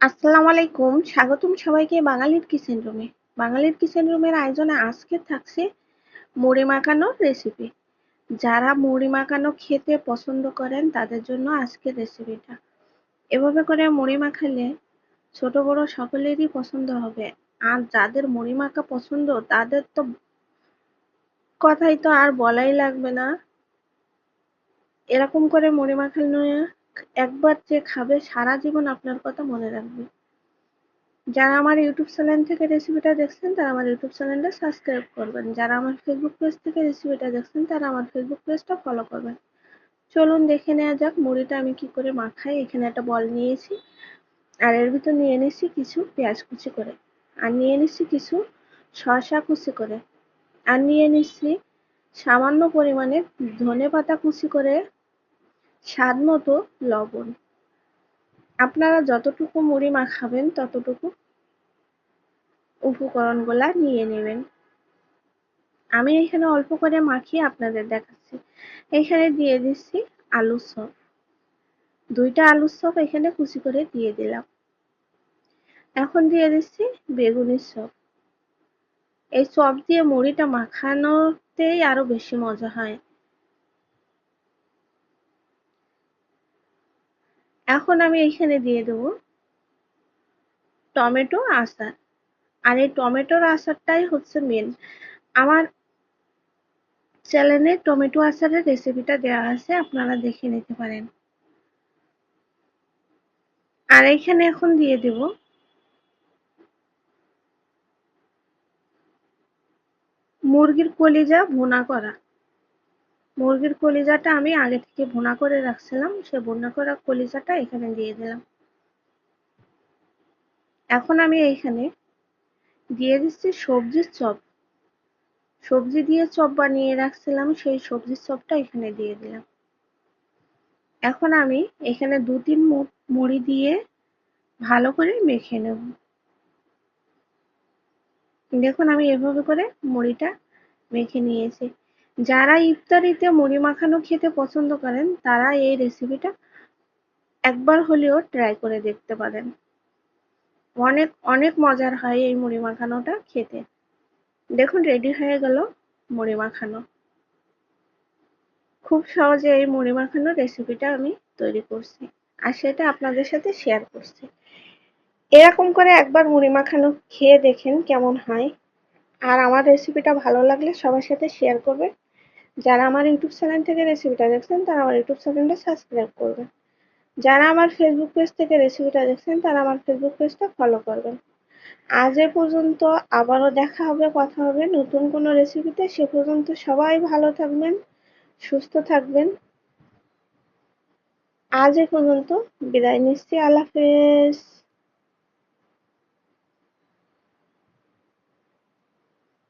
আসসালামু আলাইকুম। স্বাগতম সবাইকে বাঙালির কিচেন রুমে। বাঙালির কিচেন রুমের আয়োজনে আজকে থাকছে মুড়ি মাখানোর রেসিপি যারা মুড়ি মাখানো খেতে পছন্দ করেন, তাদের জন্য আজকের রেসিপিটা এভাবে করে মুড়ি মাখালে ছোট, বড় সকলেরই পছন্দ হবে। আর যাদের মুড়ি মাখা পছন্দ, তাদের তো কথাই তো আর বলাই লাগবে না। এরকম করে মুড়ি মাখানো একবার যে খাবে সারা জীবন আপনার কথা মনে রাখবে। যারা আমার ইউটিউব চ্যানেল থেকে রেসিপিটা দেখছেন, তারা আমার ইউটিউব চ্যানেলটা সাবস্ক্রাইব করবেন। যারা আমার ফেসবুক পেজ থেকে রেসিপিটা দেখছেন, তারা আমার ফেসবুক পেজটা ফলো করবেন। চলুন দেখে নেওয়া যাক মুড়িটা আমি কি করে মাখাই। এখানে একটা বল নিয়েছি, আর এর ভিতর নিয়ে নিচ্ছি কিছু পেঁয়াজ কুচি করে, আর নিয়ে নিচ্ছি কিছু শসা কুচি করে, আর নিয়ে নিচ্ছি সামান্য পরিমাণে ধনে পাতা কুচি করে স্বাদ মতো লবণ। আপনারা যতটুকু মুড়ি মাখাবেন, ততটুকু উপকরণগুলা নিয়ে নেবেন। আমি এখানে অল্প করে মাখিয়ে আপনাদের দেখাচ্ছি। এখানে দিয়ে দিচ্ছি আলু চপ। দুইটা আলুর চপ এখানে কুচি করে দিয়ে দিলাম। এখন দিয়ে দিচ্ছি বেগুনের চপ। এই চপ দিয়ে মুড়িটা মাখানোতেই আরও বেশি মজা হয়। এখন আমি এইখানে দিয়ে দেবো টমেটো আচার। আর এই টমেটোর আচারটাই হচ্ছে মেন আমার চ্যানেলে টমেটো আচারের রেসিপিটা দেওয়া আছে, আপনারা দেখে নিতে পারেন। আর এইখানে এখন দিয়ে দেব মুরগির কলিজা ভুনা করা। মুরগির কলিজাটা আমি আগে থেকে ভুনা করে রাখছিলাম, সে ভুনা করা কলিজাটা এখানে দিয়ে দিলাম। এখন আমি এইখানে দিয়ে দিচ্ছি সবজির চপ। সবজি দিয়ে চপ বানিয়ে রাখছিলাম, সেই সবজির চপটা এখানে দিয়ে দিলাম। এখন আমি এখানে দু তিন মুড়ি দিয়ে ভালো করে মেখে নেব। দেখুন আমি এভাবে করে মুড়িটা মেখে নিয়েছি। যারা ইফতারিতে মুড়ি মাখানো খেতে পছন্দ করেন, তারা এই রেসিপিটা একবার হলেও ট্রাই করে দেখতে পারেন। অনেক অনেক মজার হয় এই মুড়ি মাখানোটা খেতে। দেখুন রেডি হয়ে গেল মুড়ি মাখানো। খুব সহজে এই মুড়ি মাখানোর রেসিপিটা আমি তৈরি করছি আর সেটা আপনাদের সাথে শেয়ার করছি। এরকম করে একবার মুড়ি মাখানো খেয়ে দেখেন কেমন হয়। আর আমার রেসিপিটা ভালো লাগলে সবার সাথে শেয়ার করবেন। যারা আমার ইউটিউব চ্যানেল থেকে রেসিপিটা দেখছেন, তারা আমার ইউটিউব চ্যানেলটা সাবস্ক্রাইব করবেন। যারা আমার ফেসবুক পেজ থেকে রেসিপিটা দেখছেন, তারা আমার ফেসবুক পেজটা ফলো করবেন। আজ এ পর্যন্ত আবারও দেখা হবে, কথা হবে নতুন কোনো রেসিপিতে সে পর্যন্ত সবাই ভালো থাকবেন, সুস্থ থাকবেন। আজ এ পর্যন্ত বিদায় নিচ্ছি, আল্লাহ হাফেজ।